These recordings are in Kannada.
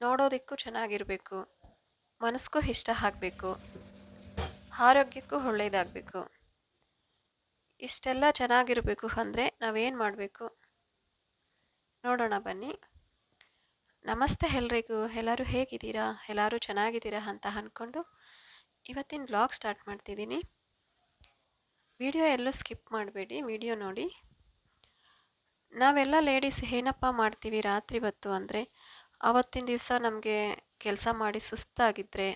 ನೋಡೋದಕ್ಕೂ ಚೆನ್ನಾಗಿರಬೇಕು. ಮನಸ್ಸಿಗೂ ಇಷ್ಟ ಆಗಬೇಕು. ಆರೋಗ್ಯಕ್ಕೂ ಒಳ್ಳೆಯದಾಗಬೇಕು. ಇಷ್ಟೆಲ್ಲ ಚೆನ್ನಾಗಿರಬೇಕು ಅಂದರೆ ನಾವೇನು ಮಾಡಬೇಕು? ನೋಡೋಣ ಬನ್ನಿ. ನಮಸ್ತೆ ಎಲ್ರಿಗೂ. ಎಲ್ಲರೂ ಹೇಗಿದ್ದೀರಾ? ಎಲ್ಲರೂ ಚೆನ್ನಾಗಿದ್ದೀರಾ ಅಂತ ಅಂದ್ಕೊಂಡು ಇವತ್ತಿನ ಬ್ಲಾಗ್ ಸ್ಟಾರ್ಟ್ ಮಾಡ್ತಿದ್ದೀನಿ. ವಿಡಿಯೋ ಎಲ್ಲೂ ಸ್ಕಿಪ್ ಮಾಡಬೇಡಿ. ವಿಡಿಯೋ ನೋಡಿ. ನಾವೆಲ್ಲ ಲೇಡೀಸ್ ಏನಪ್ಪ ಮಾಡ್ತೀವಿ ರಾತ್ರಿ ಹೊತ್ತು ಅಂದರೆ ಆವತ್ತಿನ ದಿವಸ ನಮಗೆ ಕೆಲಸ ಮಾಡಿ ಸುಸ್ತಾಗಿದ್ದರೆ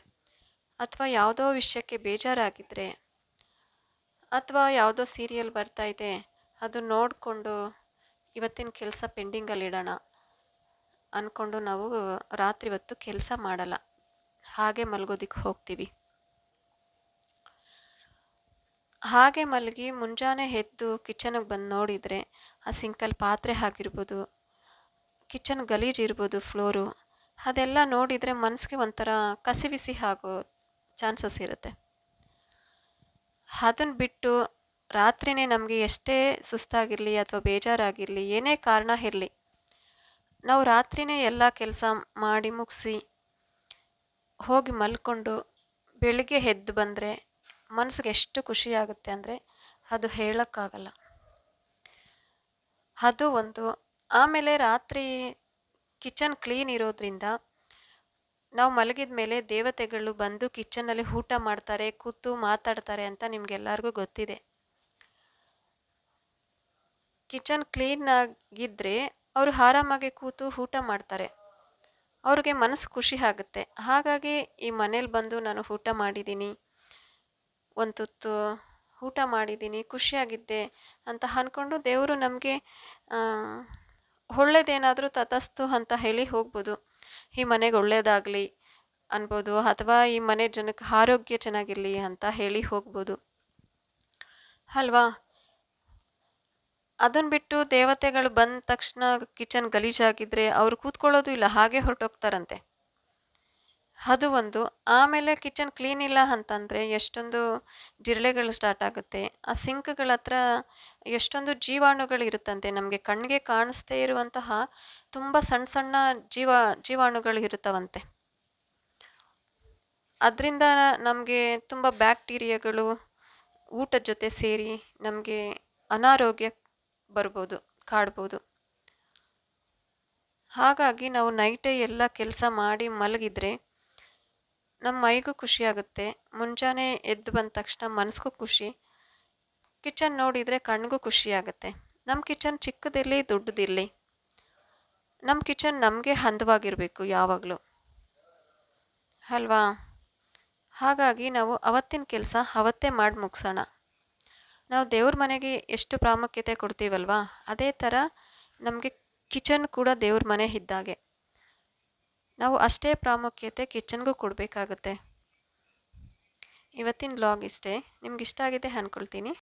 ಅಥವಾ ಯಾವುದೋ ವಿಷಯಕ್ಕೆ ಬೇಜಾರಾಗಿದ್ದರೆ ಅಥವಾ ಯಾವುದೋ ಸೀರಿಯಲ್ ಬರ್ತಾ ಇದೆ, ಅದು ನೋಡಿಕೊಂಡು ಇವತ್ತಿನ ಕೆಲಸ ಪೆಂಡಿಂಗಲ್ಲಿ ಇಡೋಣ ಅಂದ್ಕೊಂಡು ನಾವು ರಾತ್ರಿ ಹೊತ್ತು ಕೆಲಸ ಮಾಡಲ್ಲ. ಹಾಗೆ ಮಲಗೋದಿಕ್ಕೆ ಹೋಗ್ತೀವಿ. ಹಾಗೆ ಮಲಗಿ ಮುಂಜಾನೆ ಎದ್ದು ಕಿಚನಿಗೆ ಬಂದು ನೋಡಿದರೆ ಆ ಸಿಂಕಲ್ಲಿ ಪಾತ್ರೆ ಆಗಿರ್ಬೋದು ಕಿಚನ್ ಗಲೀಜು ಇರ್ಬೋದು, ಫ್ಲೋರು, ಅದೆಲ್ಲ ನೋಡಿದರೆ ಮನಸ್ಸಿಗೆ ಒಂಥರ ಕಸಿವಿಸಿ ಆಗೋ ಚಾನ್ಸಸ್ ಇರುತ್ತೆ. ಅದನ್ನು ಬಿಟ್ಟು ರಾತ್ರಿನೇ ನಮಗೆ ಎಷ್ಟೇ ಸುಸ್ತಾಗಿರಲಿ ಅಥವಾ ಬೇಜಾರಾಗಿರಲಿ, ಏನೇ ಕಾರಣ ಇರಲಿ, ನಾವು ರಾತ್ರಿನೇ ಎಲ್ಲ ಕೆಲಸ ಮಾಡಿ ಮುಗಿಸಿ ಹೋಗಿ ಮಲ್ಕೊಂಡು ಬೆಳಿಗ್ಗೆ ಎದ್ದು ಬಂದರೆ ಮನಸ್ಸಿಗೆ ಎಷ್ಟು ಖುಷಿಯಾಗುತ್ತೆ ಅಂದರೆ ಅದು ಹೇಳೋಕ್ಕಾಗಲ್ಲ. ಅದು ಒಂದು ಆಮೇಲೆ ರಾತ್ರಿ ಕಿಚನ್ ಕ್ಲೀನ್ ಇರೋದ್ರಿಂದ ನಾವು ಮಲಗಿದ ಮೇಲೆ ದೇವತೆಗಳು ಬಂದು ಕಿಚನ್ನಲ್ಲಿ ಊಟ ಮಾಡ್ತಾರೆ, ಕೂತು ಮಾತಾಡ್ತಾರೆ ಅಂತ ನಿಮ್ಗೆಲ್ಲರಿಗೂ ಗೊತ್ತಿದೆ. ಕಿಚನ್ ಕ್ಲೀನ್ ಆಗಿದ್ದರೆ ಅವರು ಆರಾಮಾಗಿ ಕೂತು ಊಟ ಮಾಡ್ತಾರೆ. ಅವ್ರಿಗೆ ಮನಸ್ಸು ಖುಷಿ ಆಗುತ್ತೆ. ಹಾಗಾಗಿ ಈ ಮನೇಲಿ ಬಂದು ನಾನು ಊಟ ಮಾಡಿದ್ದೀನಿ, ಒಂದು ತುತ್ತು ಊಟ ಮಾಡಿದ್ದೀನಿ, ಖುಷಿಯಾಗಿದ್ದೆ ಅಂತ ಅಂದ್ಕೊಂಡು ದೇವರು ನಮಗೆ ಒಳ್ಳೇದೇನಾದರೂ ತತಸ್ತು ಅಂತ ಹೇಳಿ ಹೋಗ್ಬೋದು. ಈ ಮನೆಗೆ ಒಳ್ಳೇದಾಗಲಿ ಅನ್ಬೋದು ಅಥವಾ ಈ ಮನೆ ಜನಕ್ಕೆ ಆರೋಗ್ಯ ಚೆನ್ನಾಗಿರಲಿ ಅಂತ ಹೇಳಿ ಹೋಗ್ಬೋದು. ಅಲ್ವಾ? ಅದನ್ನು ಬಿಟ್ಟು ದೇವತೆಗಳು ಬಂದ ತಕ್ಷಣ ಕಿಚನ್ ಗಲೀಜಾಗಿದ್ದರೆ ಅವ್ರು ಕೂತ್ಕೊಳ್ಳೋದು ಇಲ್ಲ, ಹಾಗೆ ಹೊರಟೋಗ್ತಾರಂತೆ. ಅದು ಒಂದು. ಆಮೇಲೆ ಕಿಚನ್ ಕ್ಲೀನ್ ಇಲ್ಲ ಅಂತಂದರೆ ಎಷ್ಟೊಂದು ಜಿರಳೆಗಳು ಸ್ಟಾರ್ಟ್ ಆಗುತ್ತೆ. ಆ ಸಿಂಕ್ಗಳ ಹತ್ರ ಎಷ್ಟೊಂದು ಜೀವಾಣುಗಳು ಇರುತ್ತಂತೆ ನಮಗೆ ಕಣ್ಣಿಗೆ ಕಾಣಿಸ್ದೇ ಇರುವಂತಹ ತುಂಬ ಸಣ್ಣ ಸಣ್ಣ ಜೀವ ಜೀವಾಣುಗಳು ಇರುತ್ತವಂತೆ ಅದರಿಂದ ನಮಗೆ ತುಂಬ ಬ್ಯಾಕ್ಟೀರಿಯಾಗಳು ಊಟದ ಜೊತೆ ಸೇರಿ ನಮಗೆ ಅನಾರೋಗ್ಯ ಬರ್ಬೋದು, ಕಾಡ್ಬೋದು. ಹಾಗಾಗಿ ನಾವು ನೈಟೇ ಎಲ್ಲ ಕೆಲಸ ಮಾಡಿ ಮಲಗಿದ್ರೆ ನಮ್ಮ ಮೈಗೂ ಖುಷಿಯಾಗುತ್ತೆ ಮುಂಜಾನೆ ಎದ್ದು ಬಂದ ತಕ್ಷಣ ಮನಸ್ಸಿಗೂ ಖುಷಿ. ಕಿಚನ್ ನೋಡಿದರೆ ಕಣ್ಣಿಗೂ ಖುಷಿಯಾಗುತ್ತೆ. ನಮ್ಮ ಕಿಚನ್ ಚಿಕ್ಕದಿರಲಿ, ದೊಡ್ಡದಿರಲಿ. ನಮ್ಮ ಕಿಚನ್ ನಮಗೆ ಹಂದವಾಗಿರಬೇಕು ಯಾವಾಗಲೂ. ಅಲ್ವಾ? ಹಾಗಾಗಿ ನಾವು ಅವತ್ತಿನ ಕೆಲಸ ಅವತ್ತೇ ಮಾಡಿ ಮುಗಿಸೋಣ. ನಾವು ದೇವ್ರ ಮನೆಗೆ ಎಷ್ಟು ಪ್ರಾಮುಖ್ಯತೆ ಕೊಡ್ತೀವಲ್ವಾ? ಅದೇ ಥರ ನಮಗೆ ಕಿಚನ್ ಕೂಡ ದೇವ್ರ ಮನೆ ಇದ್ದಾಗೆ. ನಾವು ಅಷ್ಟೇ ಪ್ರಾಮುಖ್ಯತೆ ಕಿಚನ್ಗೂ ಕೊಡಬೇಕಾಗುತ್ತೆ. ಇವತ್ತಿನ ಬ್ಲಾಗ್ ಇಷ್ಟೇ. ನಿಮ್ಗೆ ಇಷ್ಟ ಆಗಿದೆ ಅಂದ್ಕೊಳ್ತೀನಿ